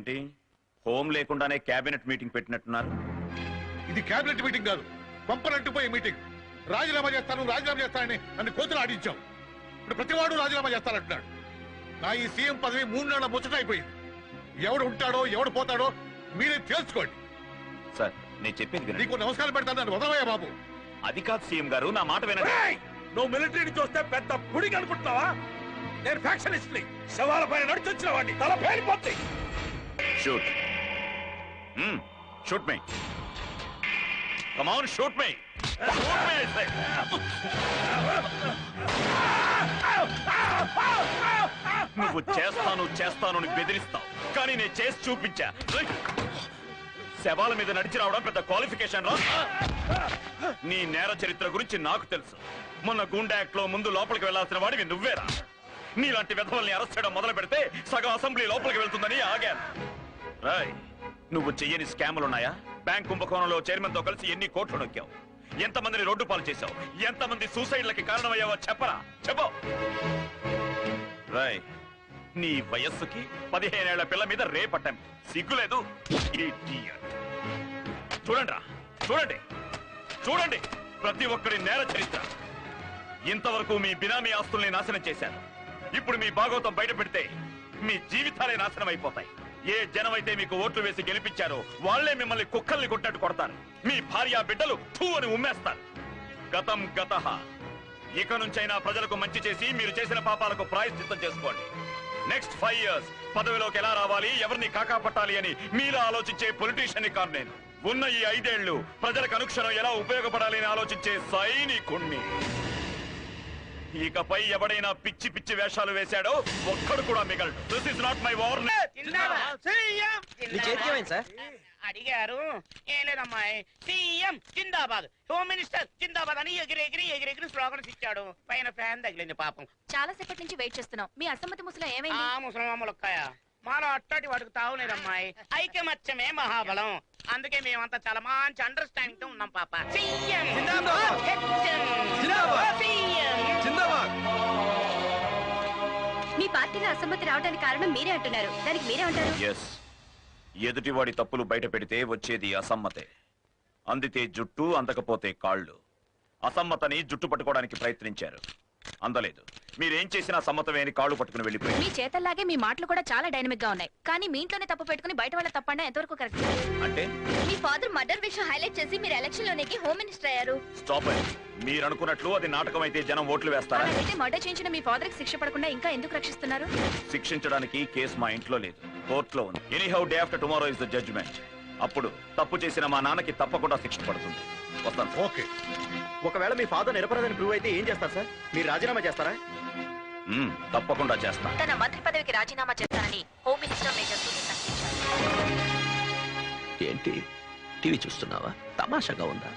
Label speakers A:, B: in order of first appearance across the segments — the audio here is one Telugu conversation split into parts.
A: ఏంటి? హోమ్ లేకుండానే కేబినెట్ మీటింగ్ పెట్టినట్టున్నారు.
B: ఇది కేబినెట్ మీటింగ్ కాదు పంపనంటుపోయే మీటింగ్. రాజీనామా చేస్తాను రాజీనామా చేస్తానని నన్ను కోతులు ఆడించాం ఇప్పుడు ప్రతివాడు రాజీనామా చేస్తానంటున్నాడు. నా ఈ సీఎం పదవి మూడు నెలల ముచ్చట అయిపోయింది. ఎవడు ఉంటాడో ఎవడు పోతాడో మీరే తెలుసుకోండి.
A: సార్ నేను చెప్పేది
B: నీకు నమస్కారం పెడతాను నన్ను వదలవయ్యా బాబు.
A: అది కాదు సీఎం గారు నా మాట వినండి.
C: నువ్వు మిలిటరీ నుంచి వస్తే పెద్ద పుడికి అనుకుంటున్నావా నేను ఫ్యాక్షనిస్ట్ శవాల పైన నడిచొచ్చిన వాడిని తల పేలిపోతుంది
A: shoot shoot me come on shoot me నువ్వు చేస్తాను చేస్తాను బెదిరిస్తావు. కానీ నేను చేసి చూపించా. శవాల మీద నడిచి రావడం పెద్ద క్వాలిఫికేషన్ రా. నీ నేర చరిత్ర గురించి నాకు తెలుసు. మొన్న గుండాక్ట్లో ముందు లోపలికి వెళ్ళాల్సిన వాడివి నువ్వేరా. నీలాంటి విధవల్ని అరెస్ట్ చేయడం మొదలు పెడితే సగం అసెంబ్లీ లోపలికి వెళ్తుందని ఆగాను. రాయ్ నువ్వు చెయ్యని స్కాములున్నాయా బ్యాంక్ కుంభకోణంలో చైర్మన్తో కలిసి ఎన్ని కోట్లు నొక్కావు? ఎంతమందిని రోడ్డు పాలు చేశావు? ఎంతమంది సూసైడ్లకి కారణమయ్యావో చెప్పరా? చెప్పు. రాయ్ నీ వయస్సుకి పదిహేనేళ్ళ పిల్ల మీద రేపట్టం. సిగ్గులేదు? Idiot. చూడండి రా చూడండి. చూడండి ప్రతి ఒక్కరి నేర చరిత్ర. ఇంతవరకు మీ బినామీ ఆస్తుల్ని నాశనం చేశారు ఇప్పుడు మీ భాగవతం బయట పెడితే మీ జీవితాలే నాశనం అయిపోతాయి ఏ జనమైతే మీకు ఓట్లు వేసి గెలిపించారో వాళ్ళే మిమ్మల్ని కుక్కల్ని కొట్టినట్టు కొడతారు. మీ భార్య బిడ్డలు థూ అని ఉమ్మేస్తారు. గతం గత. ఇక నుంచైనా ప్రజలకు మంచి చేసి మీరు చేసిన పాపాలకు ప్రాయశ్చిత్తం చేసుకోండి. నెక్స్ట్ ఫైవ్ ఇయర్స్ పదవిలోకి ఎలా రావాలి ఎవరిని కాకాపట్టాలి అని మీరు ఆలోచించే పొలిటీషియన్ కాదు నేను. ఉన్న ఈ ఐదేళ్ళు ప్రజలకు అనుక్షణం ఎలా ఉపయోగపడాలి అని ఆలోచించే సైనికుణ్ణి. ఇకపై ఎవడైనా పిచ్చి పిచ్చి వేషాలు వేశాడో ఒక్కడు కూడా మిగలడు. This is not my
D: sir?
E: అడిగారు. ఏం లేదమ్మాయి సీఎం జిందాబాద్. హోమ్ మినిస్టర్ జిందాబాద్ అని ఎగిరి ఎగిరి ఎగిరి ఎగిరి స్లోగన్స్ ఇచ్చాడు. పైన ఫ్యాన్ తగిలింది పాపం.
F: చాలా సేపటి నుంచి వెయిట్ చేస్తున్నాం. మీ అసమ్మతి ముసలో
E: ఆ
F: ఏమైంది
E: ముసలమ్మలొక్కాయ మాలో అట్టటి వాడికి తావులేదమ్మాయి. ఐకమత్యమే మహాబలం. అందుకే మేమంతా చాలా మంచి అండర్స్టాండింగ్తో ఉన్నాం పాప. సీఎం.
D: జిందాబాద్!
E: హెచ్ఎం!
D: జిందాబాద్!
E: సీఎం!
D: జిందాబాద్.
F: మీ పార్టీలో అసమ్మతి రావడానికి కారణం మీరే అంటున్నారు. దానికి మీరే అంటారు?
A: ఎస్ ఎదుటివాడి తప్పులు బయట పెడితే వచ్చేది అసమ్మతే. అందితే జుట్టు అందకపోతే కాళ్ళు. అసమ్మతని జుట్టు పట్టుకోవడానికి ప్రయత్నించారు. అందలేదు. మీరేం చేసినా సమ్మతమే అని కాళ్ళు పట్టుకుని వెళ్ళిపోయారు.
F: మీ చేతల్లాగే మీ మాటలు కూడా చాలా డైనమిక్గా ఉన్నాయి. కానీ మీ ఇంట్లోనే తప్పు పెట్టుకుని బయట వాళ్ళ తప్పండా ఎంతవరకు కరెక్ట్
A: అంటే?
F: మీ ఫాదర్ మర్డర్ విషయం హైలైట్ చేసి మీరు ఎలక్షన్ లోనికి హోమ్ మినిస్టర్ అయ్యారు.
A: స్టాప్ మీరు అనుకున్నట్లు అది నాటకం అయితే జనం ఓట్లు వేస్తారా?
F: అలాగైతే మర్డర్ చేయించిన మీ ఫాదర్కి శిక్ష పడకుండా ఇంకా ఎందుకు రక్షిస్తున్నారు?
A: శిక్షించడానికి కేసు మా ఇంట్లో లేదు. కోర్టులో ఉంది. Any how day after tomorrow is the judgement అప్పుడు తప్పు చేసిన మా నాన్నకి తప్పకుండా శిక్ష పడుతుంది. వస్తాను.
B: ఓకే
D: ఒకవేళ మీ ఫాదర్ నిరపరాధని ప్రూవ్ అయితే ఏం చేస్తారు సార్? మీరు రాజీనామా చేస్తారా?
A: మ్మ్, తప్పకుండా చేస్తా.
F: తన మంత్రి పదవికి రాజీనామా చేస్తానని హోమ్ మినిస్టర్ మేజర్
G: ఏంటి? టీవీ చూస్తున్నావా? తమాషాగా ఉందా?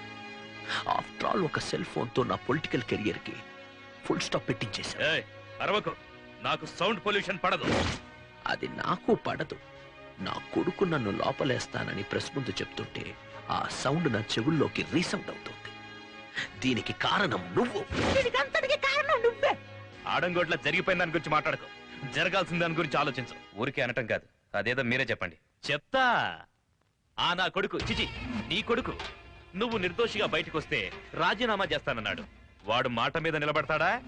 G: ఆఫ్టర్ ఆల్ ఒక సెల్ ఫోన్తో నా పొలిటికల్ కెరియర్కి ఫుల్ స్టాప్ పెట్టించేశా
C: అరవకు. నాకు సౌండ్ పొల్యూషన్ పడదు.
G: అది నాకు పడదు. నా కొడుకు నన్ను లోపలేస్తానని ప్రెస్ ముందు చెప్తుంటే ఆ సౌండ్ నా చెవుల్లోకి రీసౌండ్ అవుతుంది. దీనికి కారణం నువ్వు.
C: ఆడంగోట్ల జరిగిపోయిన దాని గురించి మాట్లాడకు. జరగాల్సిన దాని గురించి ఆలోచించు. ఊరికే అనటం కాదు. అదేదో మీరే చెప్పండి. చెప్తా. ఆ నా కొడుకు చిచి నీ కొడుకు. నువ్వు నిర్దోషిగా బయటకు వస్తే రాజీనామా చేస్తానన్నాడు. వాడు మాట మీద నిలబడతాడా?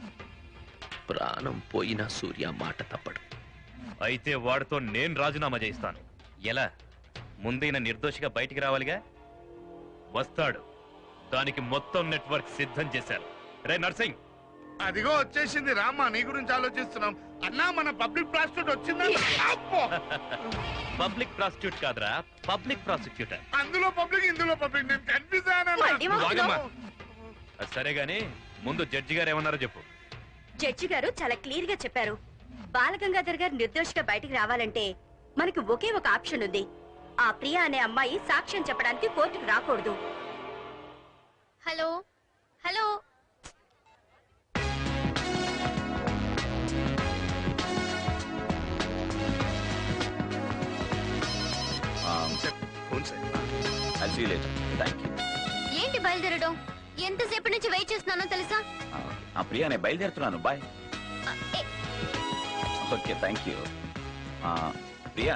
G: ప్రాణం పోయిన సూర్య మాట తప్పడు.
C: అయితే వాడితో నేను రాజీనామా చేయిస్తాను. ఎలా? ముందైన నిర్దోషిగా బయటికి రావాలిగా? వస్తాడు. దానికి మొత్తం నెట్వర్క్ సిద్ధం చేశారు. రే నర్సింగ్.
B: అదిగో వచ్చేసింది రామ్మా నీ గురించి ఆలోచిస్తున్నాం. అన్నా మన పబ్లిక్ ప్రాస్టిట్యూట్ వచ్చిందా? అబ్బో!
C: పబ్లిక్ ప్రాసిక్యూట్ కాదురా పబ్లిక్ ప్రాసిక్యూటర్.
B: అందులో పబ్లిక్ ఇందులో పబ్లిక్ నేను కన్ఫ్యూజ్
F: మళ్ళీ
C: వాగమ్మా. సరే గాని ముందు జడ్జి గారు ఏమన్నారో చెప్పు.
H: జడ్జి గారు చాలా క్లియర్గా చెప్పారు. బాలగంగాధర్ గారు నిర్దోషిగా బయటికి రావాలంటే మనకి ఒకే ఒక ఆప్షన్ ఉంది. ఆ ప్రియా అనే అమ్మాయి సాక్ష్యం చెప్పడానికి కోర్టుకు రాకూడదు.
F: Hello? Hello?
A: You later. Thank you.
F: ఏంటి బయలుదేరడం? ఎంతసేపు నుంచి వెయిట్ చేస్తున్నానో తెలుసా?
A: ఆ, ఆ ప్రియా నేను బయలుదేరుతున్నాను bye okay thank you Priya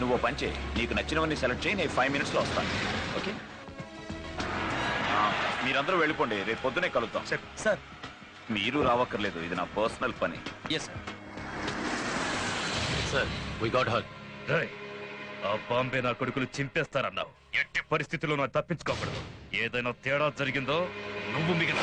A: నువ్వు పని చేయి. నీకు నచ్చినవన్నీ సెలెక్ట్ చేయి. నేను ఫైవ్ మినిట్స్లో వస్తాను. ఓకే మీరందరూ వెళ్ళిపోండి. రేపు పొద్దునే కలుద్దాం.
C: సార్
A: మీరు రావక్కర్లేదు. ఇది నా పర్సనల్ పని.
C: Yes sir
G: sir we got her
C: రేయ్, ఆ బాంబే నా కొడుకులు చింపేస్తారన్నావు. ఎట్టి పరిస్థితుల్లో నాకు తప్పించుకోకూడదు. ఏదైనా తేడా జరిగిందో నువ్వు మిగిలిన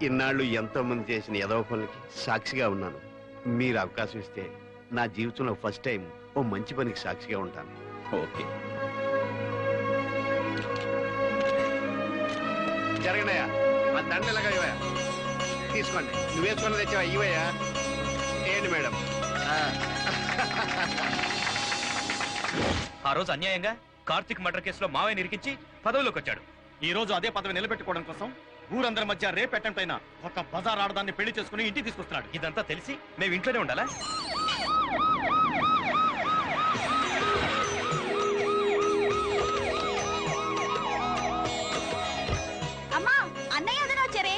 I: ఇన్నాళ్ళు ఎంతో మంది చేసిన ఏదో పనులకి సాక్షిగా ఉన్నాను. మీరు అవకాశం ఇస్తే నా జీవితంలో ఫస్ట్ టైం ఓ మంచి పనికి సాక్షిగా ఉంటాను.
A: ఓకే.
I: జరగండియా ఆ దండ ఇలాగా ఇవ్వయా తీసుకోండి. నువ్వు వేసుకుని తెచ్చావా? ఇవయ్యా ఏంటి మేడం. ఆ,
C: రోజు అన్యాయంగా కార్తిక్ మర్డర్ కేసులో మావయ్య ఇరికించి పదవిలోకి వచ్చాడు
D: ఈ రోజు అదే పదవి నిలబెట్టుకోవడం కోసం ఊరందరి మధ్య రేప్ అటెంప్ట్ అయిన ఒక బజార్ ఆడదాన్ని పెళ్ళి చేసుకుని ఇంటికి తీసుకొస్తున్నాడు.
C: ఇదంతా తెలిసి మేము ఇంట్లోనే ఉండాలా?
F: అమ్మా అన్నయ్య అదన వచ్చారే?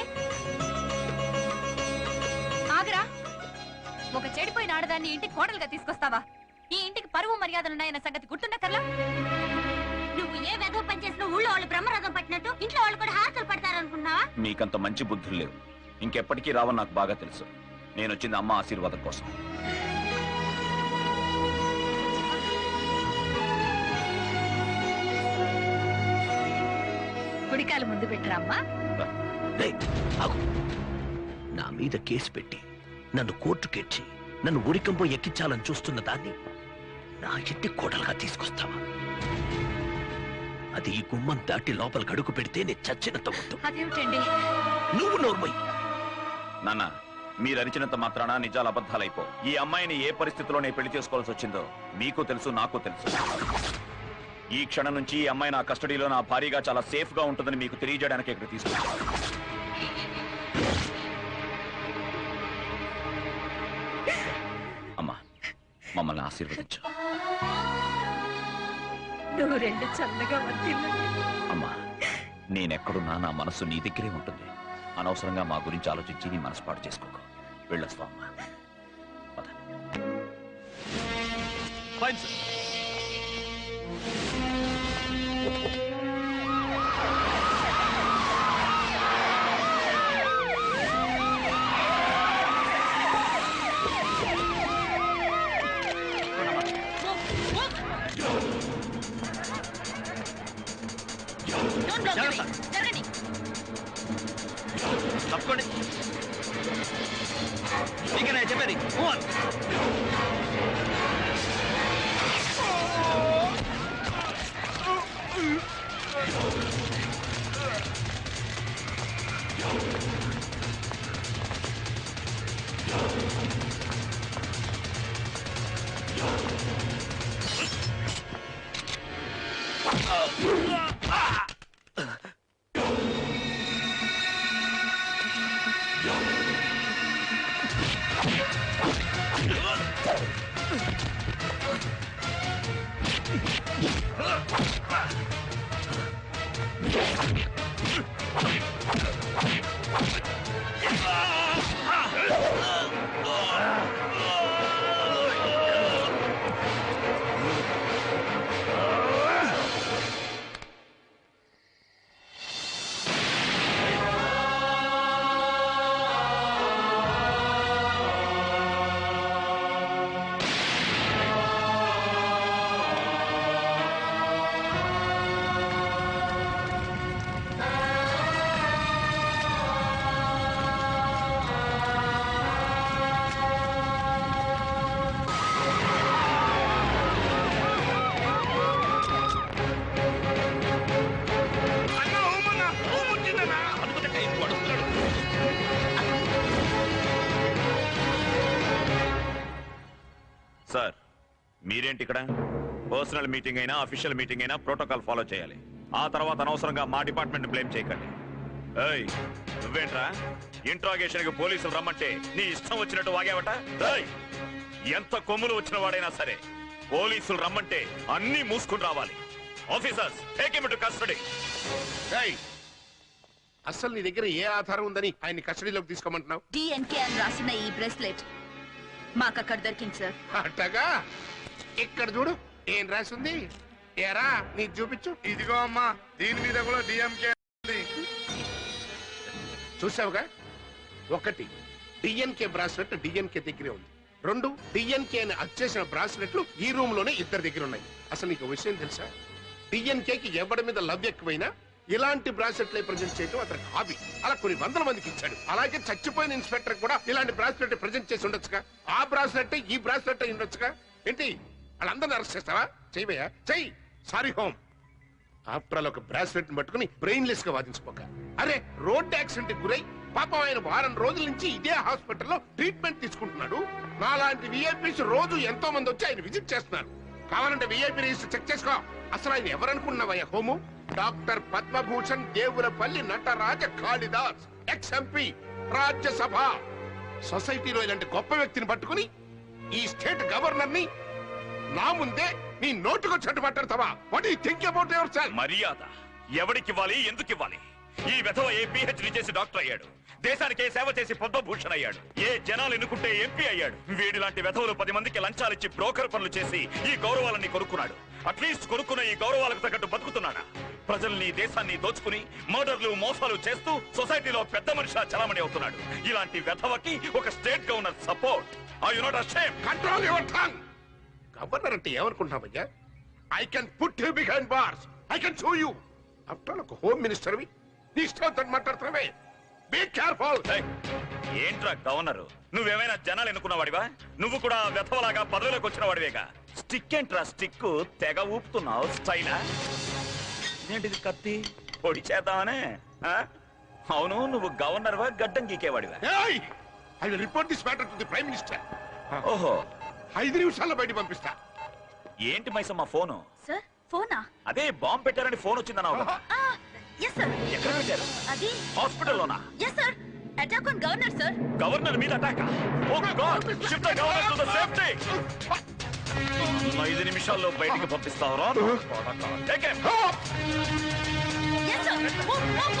F: ఆగరా. ఒక చెడిపోయిన ఆడదాన్ని ఇంటికి కోడలుగా తీసుకొస్తావా? ఈ ఇంటికి పరువు మర్యాదలున్నాయన్న సంగతి గుర్తున్నక్కర్లా
H: నువ్వు ఏ వెధవ పని చేసినా ఊళ్ళో వాళ్ళు బ్రహ్మరథం పట్టినట్టు ఇంట్లో వాళ్ళు కూడా హారతలు పడతారనుకున్నావా
A: మీకంత మంచి బుద్ధులు లేవు. ఇంకెప్పటికీ రావని నాకు బాగా తెలుసు. నేను వచ్చింది అమ్మ ఆశీర్వాదం కోసం.
F: కుడికాలు ముందు పెట్టరా అమ్మా?
G: డేయ్, ఆగు. నా మీద కేసు పెట్టి నన్ను కోర్టుకెచ్చి నన్ను ఉరికంపో ఎక్కించాలని చూస్తున్న దాన్ని నా ఇంటి కోడలుగా తీసుకొస్తావా? అది ఈ గుమ్మం దాటి లోపల కడుగు పెడితే నేను చచ్చిన
F: తగ్గుతూ
G: నువ్వు నోర్మై.
A: నాన్న మీరు అరిచినంత మాత్రాన నిజాలు అబద్ధాలైపో. ఈ అమ్మాయిని ఏ పరిస్థితిలోనే పెళ్ళి చేసుకోవాల్సి వచ్చిందో మీకు తెలుసు నాకు తెలుసు. ఈ క్షణం నుంచి ఈ అమ్మాయి నా కస్టడీలో నా భారీగా చాలా సేఫ్గా ఉంటుందని మీకు తెలియజేయడానికి ఇక్కడ తీసుకొచ్చాను. అమ్మా మమ్మల్ని ఆశీర్వదించు.
H: నువ్వు రెండు చల్లగా వర్తిల్లండి
A: అమ్మా నేనెక్కడున్నా నా మనసు నీ దగ్గరే ఉంటుంది. అనవసరంగా మా గురించి ఆలోచించి నీ మనసు పాటు చేసుకోకు. వెళ్ళొస్తాం అమ్మా.
C: ఫైన్ సార్ తప్పకోండి. నేను చెప్పేది
A: సార్ మీరేంటి ఇక్కడ? పర్సనల్ మీటింగ్ అయినా అఫీషియల్ మీటింగ్ అయినా ప్రోటోకాల్ ఫాలో చేయాలి. ఆ తర్వాత అనవసరంగా మా డిపార్ట్మెంట్ బ్లేమ్ చేయకండి. ఏయ్ నువ్వేంట్రా? ఇంట్రాగేషన్కి పోలీసులు రమ్మంటే నీ ఇష్టం వచ్చినట్టు వాగావట? ఏయ్ ఎంత కొమ్ములు వచ్చిన వాడైనా సరే పోలీసులు రమ్మంటే అన్ని మూసుకుని రావాలి. ఆఫీసర్స్ టేక్ టు కస్టడీ
J: ఏయ్, అస్సలు నీ దగ్గర ఏ ఆధారం ఉందని ఆయన కస్టడీలోకి తీసుకోమంటున్నావు?
H: డిఎన్కే అని రాసిన ఈ బ్రేస్లెట్ మాకు అక్కడ దొరికింది సార్.
J: అట్టగా? ఇక్కడ చూడు ఏం రాసింది? ఏరా నీకు చూపించు.
B: ఇదిగో అమ్మా దీని మీద కూడా డిఎంకే
J: చూసావుగా ఒకటి డిఎన్కే బ్రాస్లెట్ డిఎన్కే దగ్గరే ఉంది. రెండు డిఎన్కే అని అచ్చేసిన బ్రాస్లెట్లు ఈ రూమ్లోనే ఇద్దరి దగ్గర ఉన్నాయి. అసలు నీకు విషయం తెలుసా? డిఎన్కే కి ఎవరి మీద లవ్ ఎక్కువైనా ఇలాంటి బ్రాస్లెట్లే ప్రజెంట్ చేయడం అతనికి హాబీ. అలా కొన్ని వందల మందికి ఇచ్చాడు. అలాగే చచ్చిపోయిన ఇన్స్పెక్టర్ కూడా ఇలాంటి బ్రాస్లెట్ ప్రజెంట్ చేసి ఉండొచ్చుగా? ఆ బ్రాస్లెట్ ఈ బ్రాస్లెట్ ఉండొచ్చుగా? ఏంటి? వాళ్ళందరిని అరెస్ట్ చేస్తావా? చెయ్యబోయా చెయ్యి. సారీ హోమ్ ఆఫ్టర్ ఆల్ ఒక బ్రాస్లెట్ పట్టుకుని బ్రెయిన్లెస్గా వాదించుకోక. అరే రోడ్ యాక్సిడెంట్ గురై పాపం ఆయన వారం రోజుల నుంచి ఇదే హాస్పిటల్లో ట్రీట్మెంట్ తీసుకుంటున్నాడు. నాలాంటి విఐపీస్ రోజు ఎంతో మంది వచ్చి ఆయన విజిట్ చేస్తున్నారు. కావాలంటే విఐపీ రిజిస్టర్ చెక్ చేసుకో. అసలు ఆయన ఎవరనుకున్నావయ్యా home? Doctor Padma Bhushan Devulapalli Nataraja Kalidas ex MP Rajya Sabha. సొసైటీలో ఇలాంటి గొప్ప వ్యక్తిని పట్టుకుని ఈ స్టేట్ గవర్నర్ని నా ముందే నీ నోటుకొచ్చినట్టు మాట్లాడతావా? What you think about yourself
A: మర్యాద. ఎవడికివ్వాలి ఎందుకు ఇవ్వాలి? ఈ వెధవ ఏ పిహెచ్డి చేసి డాక్టర్ అయ్యాడు? దేశానికే సేవ చేసి పద్మభూషణ్ అయ్యాడు? ఏ జనాలు ఎన్నుకుంటే ఎంపీ అయ్యాడు? వీడి లాంటి వెధవలు పది మందికి లంచాలిచ్చి బ్రోకర్ పనులు చేసి ఈ గౌరవాలన్నీ కొనుక్కున్నాడు. అట్లీస్ట్ కొనుక్కున్న ఈ గౌరవాలకు తగ్గట్టు బతుకుతున్నాడా? ప్రజల్ని దేశాన్ని దోచుకుని మర్డర్లు మోసాలు చేస్తూ సొసైటీలో పెద్ద మనిషి చలామణి అవుతున్నాడు. ఇలాంటి వెధవకి ఒక state governor support. I you not ashamed
J: control your tongue governor అంటే ఏమనుకుంటున్నావయ్యా? I can put you behind bars I can show you after ఒక హోమ్ మినిస్టర్ వి నీ ఇష్టం మాట్లాడుతున్నావే. బీ కేర్ఫుల్
A: ఏయ్, ఏంట్రా గవర్నరు? నువ్వేమైనా జనాలు ఎన్నుకున్నవాడివా? నువ్వు కూడా వెధవలాగా పదవిలోకి వచ్చిన వాడివేగా? స్టిక్ ఏంట్రా స్టిక్ తెగ ఊపుతున్నావు స్టైలా ఏంటిది కత్తి? పొడి చేద్దామనే? ఆ? అవును నువ్వు గవర్నర్వా గడ్డం గీకేవాడివా?
J: I will report this matter to the prime minister
A: ఓహో.
J: ఐదు నిమిషాల్లో బయట పంపిస్తా.
A: ఏంటి మైసమ్మ ఫోను?
H: సార్ ఫోనా?
A: అదే బాంబు పెట్టారని ఫోన్ వచ్చిందన్నావు. కదా.
H: ఎస్ సార్
A: ఎక్కడ హాస్పిటల్లోనా?
H: Yes sir attack on governor sir
A: governor మీద అటాక్ ఓ గాడ్ షిఫ్ట్ ఐదు నిమిషాల్లో బయటికి పంపిస్తావరా?
K: Take it
L: yes sir oh oh